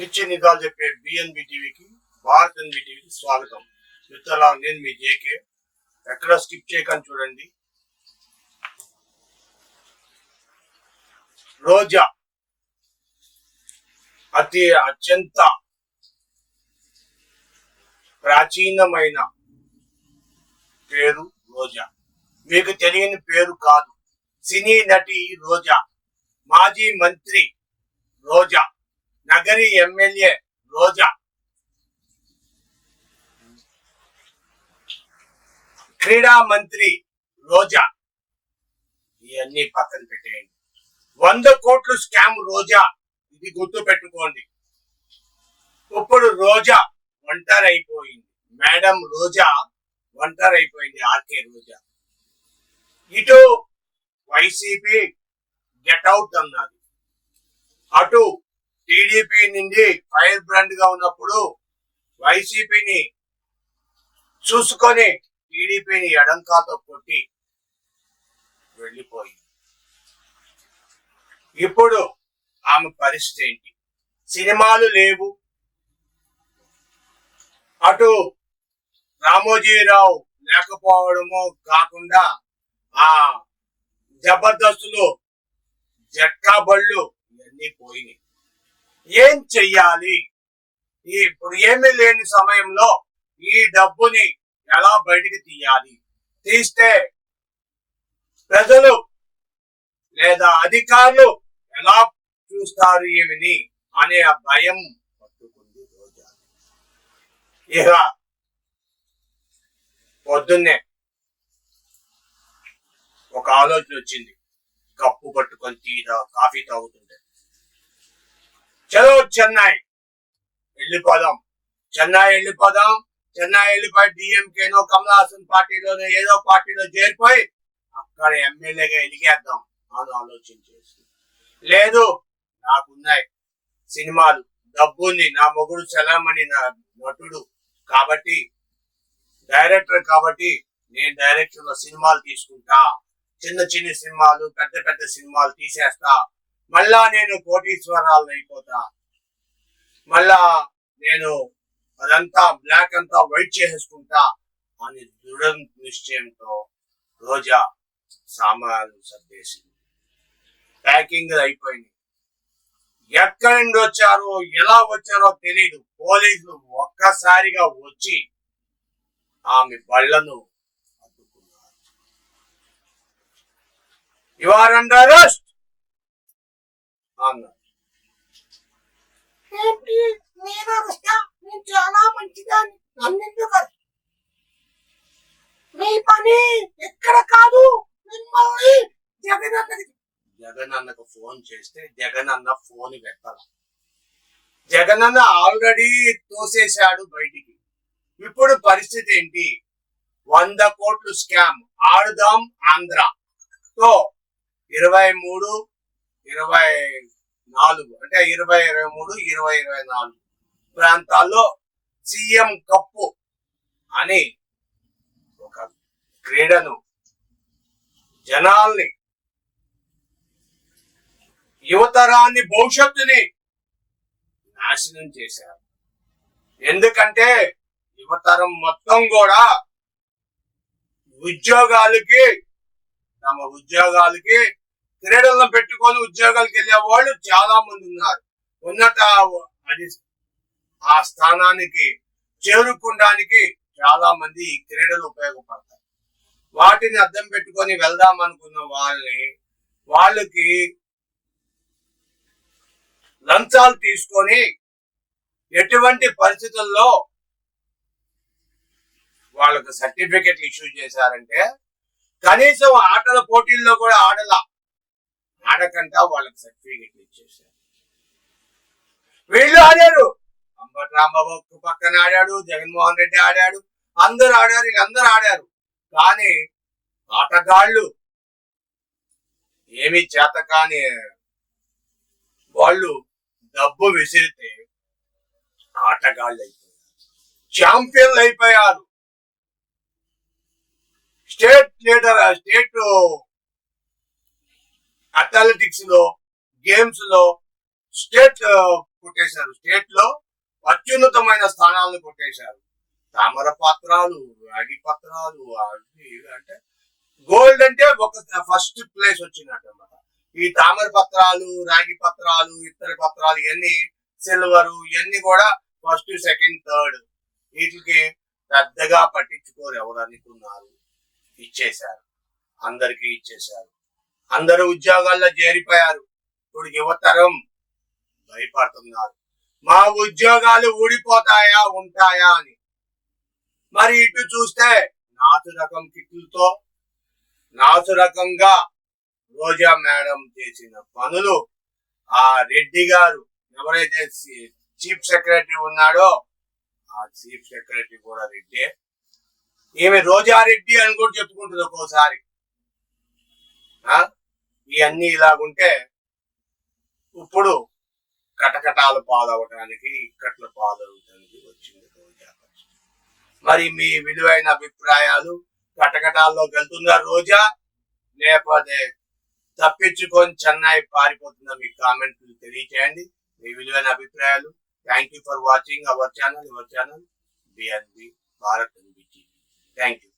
నిత్య నిజాలు చెప్పే బిఎన్బి టీవీకి భారత్ ఎన్బి టీవీకి స్వాగతం. మిత్రులా నేను మీ జేకే ఎక్కడ స్కిప్ చేయకని చూడండి. రోజా. అతి అత్యంత ప్రాచీనమైన పేరు రోజా. మీకు తెలియని పేరు కాదు. సినీ నటి రోజా. మాజీ మంత్రి రోజా. నగరి ఎమ్మెల్యే రోజా. క్రీడా మంత్రి రోజా. ఇవన్నీ పక్కన పెట్టేయండి. వంద కోట్లు స్కామ్ రోజా. ఇది గుర్తు పెట్టుకోండి. ఇప్పుడు రోజా ఒంటరైపోయింది. అయిపోయింది మేడం రోజా ఒంటరైపోయింది అయిపోయింది ఆర్కే రోజా. ఇటు వైసీపీ గెట్ అవుట్ అన్నది అటు టీడీపీ నుండి ఫైర్ బ్రాండ్గా ఉన్నప్పుడు వైసీపీని చూసుకొని టీడీపీని ఎడంకాతో కొట్టి వెళ్ళిపోయింది. ఇప్పుడు ఆమె పరిస్థితి ఏంటి? సినిమాలు లేవు. అటు రామోజీరావు లేకపోవడము కాకుండా ఆ జబర్దస్తులు జట్కా బళ్ళు ఇవన్నీ పోయినాయి. ఏం చెయ్యాలి? ఈ ఇప్పుడు ఏమీ లేని సమయంలో ఈ డబ్బుని ఎలా బయటికి తీయాలి? తీస్తే ప్రజలు లేదా అధికారులు ఎలా చూస్తారు ఏమిని అనే భయం పట్టుకుంది రోజా. ఇక పొద్దున్నే ఒక ఆలోచన వచ్చింది. కప్పు పట్టుకొని టీ కాఫీ తాగుతుంటే. చలో చెన్నై. వెళ్ళిపోదాం. చెన్నై వెళ్ళిపోదాం. చెన్నై వెళ్ళిపోయి డిఎంకేనో కమలాసన్ పార్టీలోనో ఏదో పార్టీలో చేరిపోయి అక్కడ ఎమ్మెల్యేగా ఎదిగేద్దాం అని ఆలోచన చేసి. లేదు నాకున్నాయి సినిమాలు. డబ్బుంది నా మొగుడు చలామణి నా నటుడు కాబట్టి డైరెక్టర్ కాబట్టి నేను డైరెక్షన్లో సినిమాలు తీసుకుంటా. చిన్న చిన్న సినిమాలు పెద్ద పెద్ద సినిమాలు తీసేస్తా. మళ్ళా నేను కోటీశ్వరాలు అయిపోతా. మళ్ళా నేను అదంతా బ్లాక్ అంతా వైట్ చేసేసుకుంటా అని దృఢ నిశ్చయంతో రోజా సామాన్లు సర్దేసింది. ప్యాకింగ్ అయిపోయింది. ఎక్కడి నుండి వచ్చారో ఎలా వచ్చారో తెలియదు పోలీసులు ఒక్కసారిగా వచ్చి ఆమె బళ్ళను అడ్డుకున్నారు. యు ఆర్ అండర్ అరెస్ట్ అన్నారు ఏంటి? నేను అరుస్తా నేను చాలా మంచిదాన్ని. నన్నెందుకు అరుస్తా? మీ పని ఎక్కడ కాదు? మిమ్మల్ని జగన్ అన్నది. జగన్ అన్నకు ఫోన్ చేస్తే జగన్ అన్న ఫోన్ పెట్టాల. జగన్ అన్న ఆల్రెడీ తోసేశాడు బయటికి. ఇప్పుడు పరిస్థితి ఏంటి? వంద కోట్లు స్కామ్. ఆడుదాం ఆంధ్ర. తో ఇరవై మూడు ఇరవై నాలుగు అంటే ఇరవై ఇరవై మూడు ఇరవై ఇరవై నాలుగు ప్రాంతాల్లో సీఎం కప్పు అని ఒక క్రీడను జనాల్ని యువతరాన్ని భవిష్యత్తుని నాశనం చేశారు. ఎందుకంటే యువతరం మొత్తం కూడా ఉద్యోగాలకి తమ ఉద్యోగాలకి క్రీడలను పెట్టుకొని ఉద్యోగాలకు వెళ్ళే వాళ్ళు చాలా మంది ఉన్నారు. ఉన్నత అది ఆ స్థానానికి చేరుకోవడానికి చాలా మంది ఈ క్రీడలు ఉపయోగపడతాయి. వాటిని అర్థం పెట్టుకొని వెళ్దాం అనుకున్న వాళ్ళని వాళ్ళకి లంచాలు తీసుకొని ఎటువంటి పరిస్థితుల్లో వాళ్ళకు సర్టిఫికెట్లు ఇష్యూ చేశారంటే కనీసం ఆటల పోటీల్లో కూడా ఆడలా. ఆడకంటా వాళ్ళకి సర్టిఫికెట్లు ఇచ్చేసారు వీళ్ళు ఆడారు. అంబటి రాంబాబు పక్కన ఆడాడు జగన్మోహన్ రెడ్డి ఆడాడు అందరు ఆడారు వీళ్ళందరూ ఆడారు. కానీ ఆటగాళ్ళు ఏమీ చేత కాని వాళ్ళు డబ్బు విసిరితే ఆటగాళ్ళు అయిపోయారు ఛాంపియన్లు అయిపోయారు. స్టేట్ లీడర్ స్టేట్ అథ్లెటిక్స్లో గేమ్స్లో స్టేట్ కొట్టేశారు. స్టేట్లో అత్యున్నతమైన స్థానాలను కొట్టేశారు. తామర పత్రాలు రాగి పత్రాలు అవి అంటే గోల్డ్ అంటే ఒక ఫస్ట్ ప్లేస్ వచ్చినట్టు అనమాట ఈ తామర పత్రాలు రాగి పత్రాలు ఇతర పత్రాలు ఇవన్నీ సిల్వర్ ఇవన్నీ కూడా ఫస్ట్ సెకండ్ థర్డ్ వీటికి పెద్దగా పట్టించుకోరు ఎవరు అనుకున్నారు. ఇచ్చేశారు. అందరికీ ఇచ్చేశారు. అందరూ ఉద్యోగాల్లో చేరిపోయారు. ఇప్పుడు యువతరం భయపడుతున్నారు. మా ఉద్యోగాలు ఊడిపోతాయా ఉంటాయా అని. మరి ఇటు చూస్తే నాసు రకం కిట్లతో నాసు రకంగా రోజా మేడం చేసిన పనులు. ఆ రెడ్డి గారు ఎవరైతే చీఫ్ సెక్రటరీ ఉన్నాడో ఆ చీఫ్ సెక్రటరీ కూడా రెడ్డి. ఈమె రోజారెడ్డి అని కూడా చెప్పుకుంటుంది ఒక్కోసారి. ఆ? ఇవన్నీ ఇలాగుంటే ఇప్పుడు కటకటాలు పాలవటానికి ఇక్కట్ల పాలవటానికి వచ్చింది రోజా మరి మీ విలువైన అభిప్రాయాలు కటకటాల్లో వెళ్తుందా రోజా? లేకపోతే తప్పించుకొని చెన్నై పారిపోతుందా మీ కామెంట్లు తెలియచేయండి. మీ విలువైన అభిప్రాయాలు. Thank you for watching our channel your channel BNB Bharat thank you